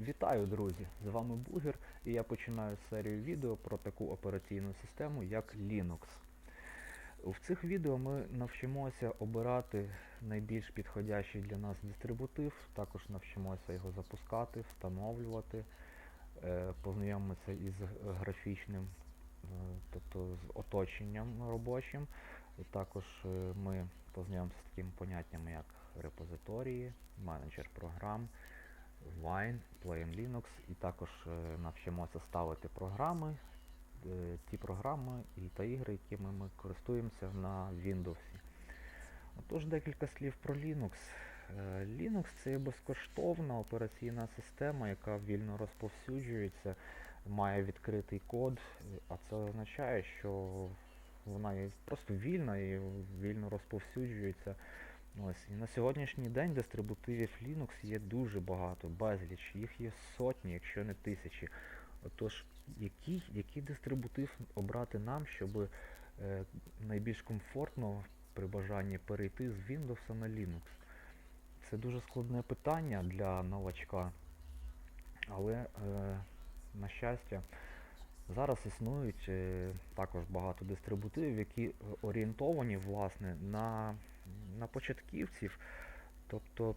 Вітаю, друзі! З вами Бугер і я починаю серію відео про таку операційну систему, як Linux. В цих відео ми навчимося обирати найбільш підходящий для нас дистрибутив, також навчимося його запускати, встановлювати, е, познайомимося із графічним, е, тобто з оточенням робочим. Також е, ми познайомимося з такими поняттями, як репозиторії, менеджер програм, Wine, Play Linux і також е, навчимося ставити програми, е, ті програми і та ігри, якими ми користуємося на Windows. Отож, декілька слів про Linux. Е, Linux це безкоштовна операційна система, яка вільно розповсюджується, має відкритий код, е, а це означає, що вона є просто вільна і вільно розповсюджується. Ось. І на сьогоднішній день дистрибутивів Linux є дуже багато, безліч, їх є сотні, якщо не тисячі. Отож, який, який дистрибутив обрати нам, щоб е, найбільш комфортно при бажанні перейти з Windows на Linux? Це дуже складне питання для новачка, але, е, на щастя, зараз існують е, також багато дистрибутивів, які е, орієнтовані власне на на початківців, тобто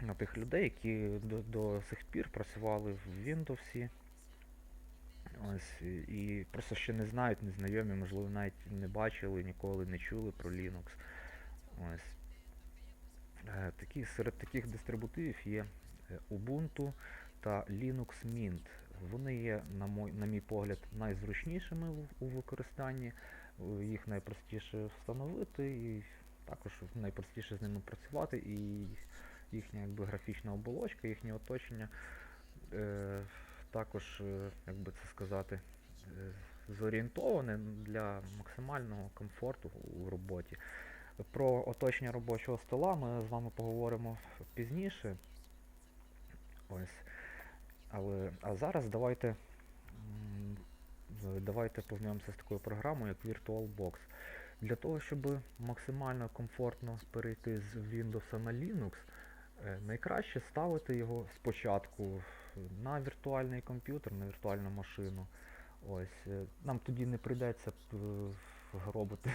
на тих людей, які до, до сих пір працювали в Windows. Ось, і просто ще не знають, не знайомі, можливо, навіть не бачили, ніколи не чули про Linux. Ось. Е, Такі, серед таких дистрибутивів є е, Ubuntu та Linux Mint. Вони є, на мой, на мій погляд, найзручнішими у використанні. Е, Їх найпростіше встановити і також найпростіше з ними працювати, і їхня якби, графічна оболочка, їхнє оточення е, також, е, як би це сказати, е, зорієнтоване для максимального комфорту у роботі. Про оточення робочого стола ми з вами поговоримо пізніше. Ось. Але, а зараз давайте, давайте познайомимося з такою програмою, як VirtualBox. Для того, щоб максимально комфортно перейти з Windows на Linux, е, найкраще ставити його спочатку на віртуальний комп'ютер, на віртуальну машину. Ось. е, Нам тоді не прийдеться гробити,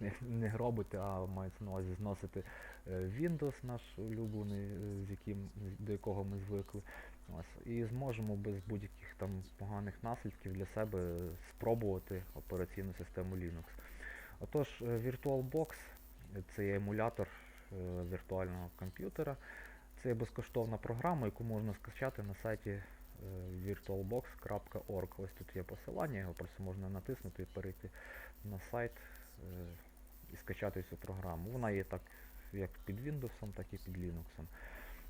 не- гробити, а мається на увазі зносити е, Windows наш улюблений, е, з яким, до якого ми звикли. Ось. І зможемо без будь-яких там поганих наслідків для себе спробувати операційну систему Linux. Отож, е, VirtualBox це є емулятор е, віртуального комп'ютера. Це є безкоштовна програма, яку можна скачати на сайті е, virtualbox.org. Ось тут є посилання, його просто можна натиснути і перейти на сайт і скачати цю програму. Вона є так як під Windows, так і під Linux.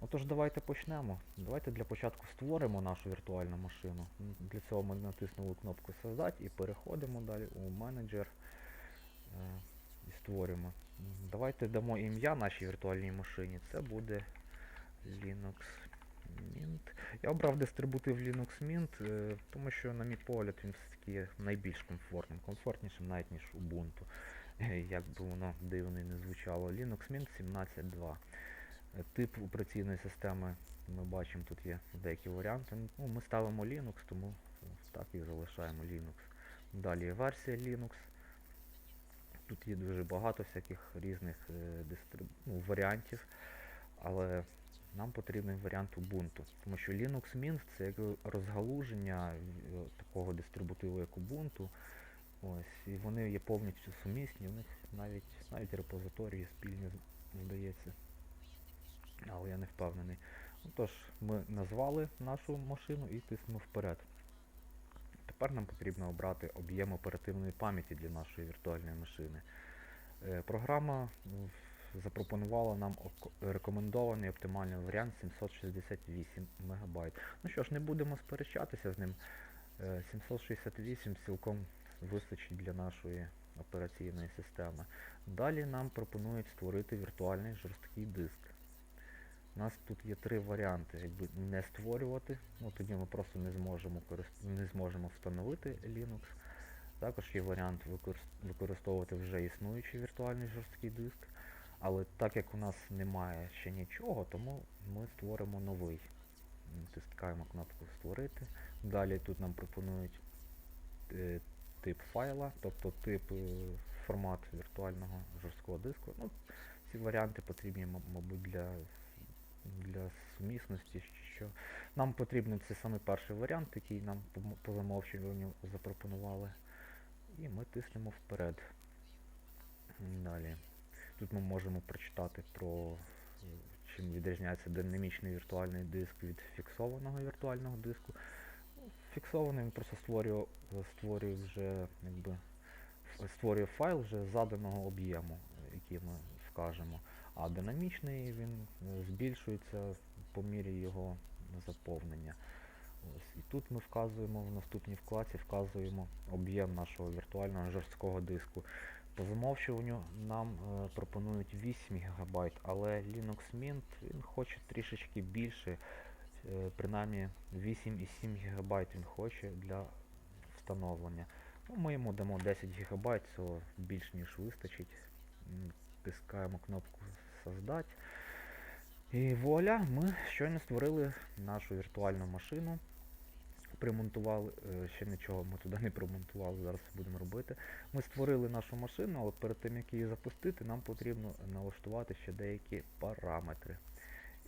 Отож, давайте почнемо. Давайте для початку створимо нашу віртуальну машину. Для цього ми натиснули кнопку Создати і переходимо далі у менеджер і створюємо. Давайте дамо ім'я нашій віртуальній машині. Це буде Linux Mint. Я обрав дистрибутив Linux Mint, е, тому що, на мій погляд, він все-таки найбільш комфортним, комфортнішим навіть ніж Ubuntu. Як би воно дивно і не звучало. Linux Mint 17.2. Е, Тип операційної системи ми бачимо, тут є деякі варіанти. Ну, ми ставимо Linux, тому так і залишаємо Linux. Далі версія Linux. Тут є дуже багато всяких різних е, дистриб... ну, варіантів, але нам потрібен варіант Ubuntu, тому що Linux Mint це як розгалуження е, такого дистрибутиву, як Ubuntu. Ось, і вони є повністю сумісні, у них навіть навіть репозиторії спільні, здається. Але я не впевнений. Отож, ми назвали нашу машину і тиснемо вперед. Тепер нам потрібно обрати об'єм оперативної пам'яті для нашої віртуальної машини. Е, Програма запропонувала нам рекомендований оптимальний варіант 768 МБ. Ну що ж, не будемо сперечатися з ним. Е, 768 цілком вистачить для нашої операційної системи. Далі нам пропонують створити віртуальний жорсткий диск. У нас тут є три варіанти. Якби не створювати, ну тоді ми просто не зможемо не зможемо встановити Linux. Також є варіант використовувати вже існуючий віртуальний жорсткий диск. Але так як у нас немає ще нічого, тому ми створимо новий Натискаємо кнопку Створити. Далі тут нам пропонують е, тип файла, тобто тип е, формат віртуального жорсткого диску. Ну, ці варіанти потрібні, мабуть, для, для сумісності. Що нам потрібен це саме перший варіант, який нам по, замовчуванню запропонували. І ми тиснемо вперед. Далі. Тут ми можемо прочитати про чим відрізняється динамічний віртуальний диск від фіксованого віртуального диску. Фіксований він просто створює, створює вже якби створює файл вже заданого об'єму, який ми вкажемо. А динамічний він е, збільшується по мірі його заповнення. Ось. І тут ми вказуємо в наступній вкладці, вказуємо об'єм нашого віртуального жорсткого диску. По замовчуванню нам е, пропонують 8 ГБ, але Linux Mint він хоче трішечки більше, е, принаймні 8,7 ГБ він хоче для встановлення. Ну, ми йому дамо 10 ГБ, цього більш ніж вистачить. Тискаємо кнопку Создать. І вуаля, ми щойно створили нашу віртуальну машину. Примонтували, е, ще нічого ми туди не примонтували, зараз це будемо робити. Ми створили нашу машину, але перед тим як її запустити, нам потрібно налаштувати ще деякі параметри.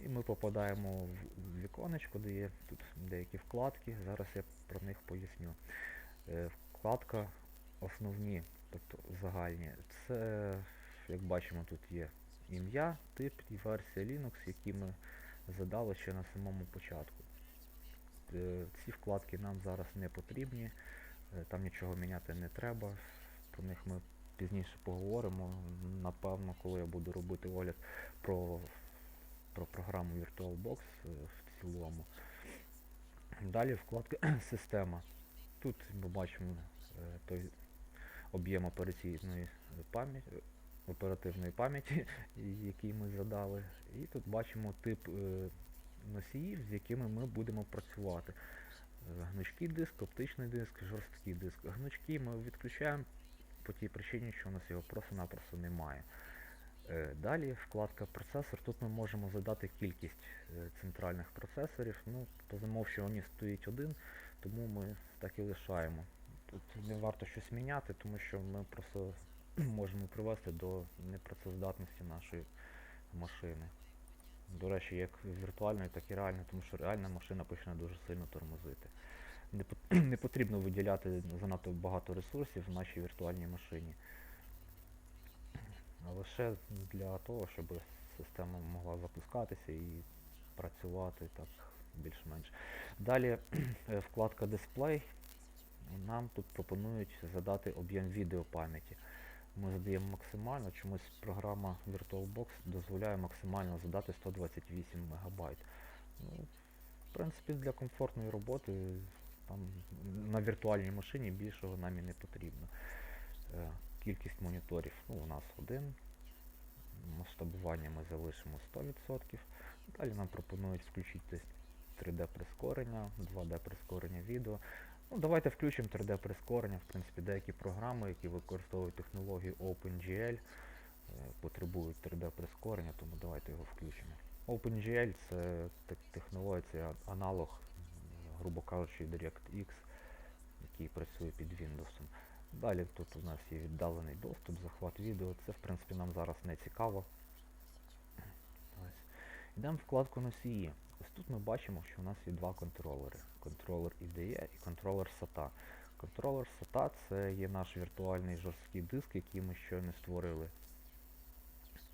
І ми попадаємо в віконечко, де є тут деякі вкладки. Зараз я про них поясню. Е, Вкладка основні, тобто загальні. Це, як бачимо, тут є ім'я, тип і версія Linux, які ми задали ще на самому початку. Е, Ці вкладки нам зараз не потрібні, е, там нічого міняти не треба. Про них ми пізніше поговоримо. Напевно, коли я буду робити огляд про, про програму VirtualBox е, в цілому. Далі вкладка Система. Тут ми бачимо той об'єм операційної пам'яті, оперативної пам'яті, який ми задали. І тут бачимо тип е, носіїв, з якими ми будемо працювати. Е, Гнучкий диск, оптичний диск, жорсткий диск. Гнучкий ми відключаємо по тій причині, що у нас його просто-напросто немає. Е, Далі вкладка процесор. Тут ми можемо задати кількість центральних процесорів. Ну, по замовчуванню стоїть один, тому ми так і лишаємо. Тут не варто щось міняти, тому що ми просто можемо привести до непрацездатності нашої машини. До речі, як віртуальної, так і реальної, тому що реальна машина почне дуже сильно тормозити. Не, потрібно виділяти занадто багато ресурсів в нашій віртуальній машині. Лише для того, щоб система могла запускатися і працювати так більш-менш. Далі е, вкладка дисплей. Нам тут пропонують задати об'єм відеопам'яті. Ми задаємо максимально, чомусь програма VirtualBox дозволяє максимально задати 128 МБ. Ну, в принципі, для комфортної роботи там, на віртуальній машині більшого нам і не потрібно. Е, Кількість моніторів ну, у нас один. Масштабування ми залишимо 100%. Далі нам пропонують включити 3D прискорення, 2D прискорення відео. Ну, давайте включимо 3D прискорення. В принципі, деякі програми, які використовують технологію OpenGL, е, потребують 3D прискорення, тому давайте його включимо. OpenGL це технологія, це аналог, грубо кажучи, DirectX, який працює під Windows. Далі тут у нас є віддалений доступ, захват відео. Це в принципі нам зараз не цікаво. Йдемо в вкладку носії. Ось тут ми бачимо, що у нас є два контролери. Контролер IDE і контролер SATA. Контролер SATA це є наш віртуальний жорсткий диск, який ми щойно створили.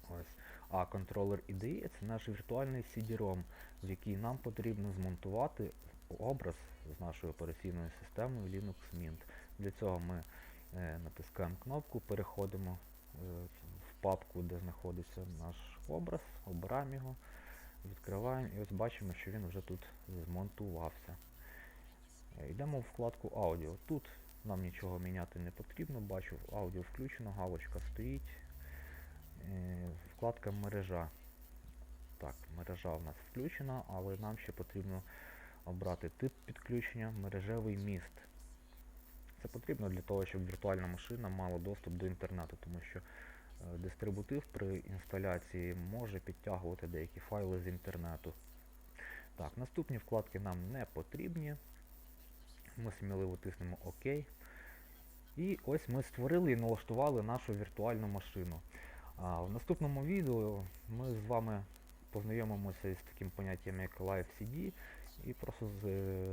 Ось. А контролер IDE це наш віртуальний CD-ROM, в який нам потрібно змонтувати образ з нашою операційною системою Linux Mint. Для цього ми е, натискаємо кнопку, переходимо е, в папку, де знаходиться наш образ, обираємо його, відкриваємо і ось бачимо, що він вже тут змонтувався. Е, Йдемо в вкладку аудіо. Тут нам нічого міняти не потрібно, бачу, аудіо включено, галочка стоїть. Е, Вкладка мережа. Так, мережа у нас включена, але нам ще потрібно обрати тип підключення, мережевий міст. Це потрібно для того, щоб віртуальна машина мала доступ до інтернету, тому що е, дистрибутив при інсталяції може підтягувати деякі файли з інтернету. Так, наступні вкладки нам не потрібні. Ми сміливо тиснемо ОК. І ось ми створили і налаштували нашу віртуальну машину. А, в наступному відео ми з вами познайомимося із таким поняттям як Live CD і просто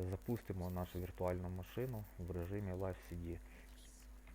запустимо нашу віртуальну машину в режимі Live CD.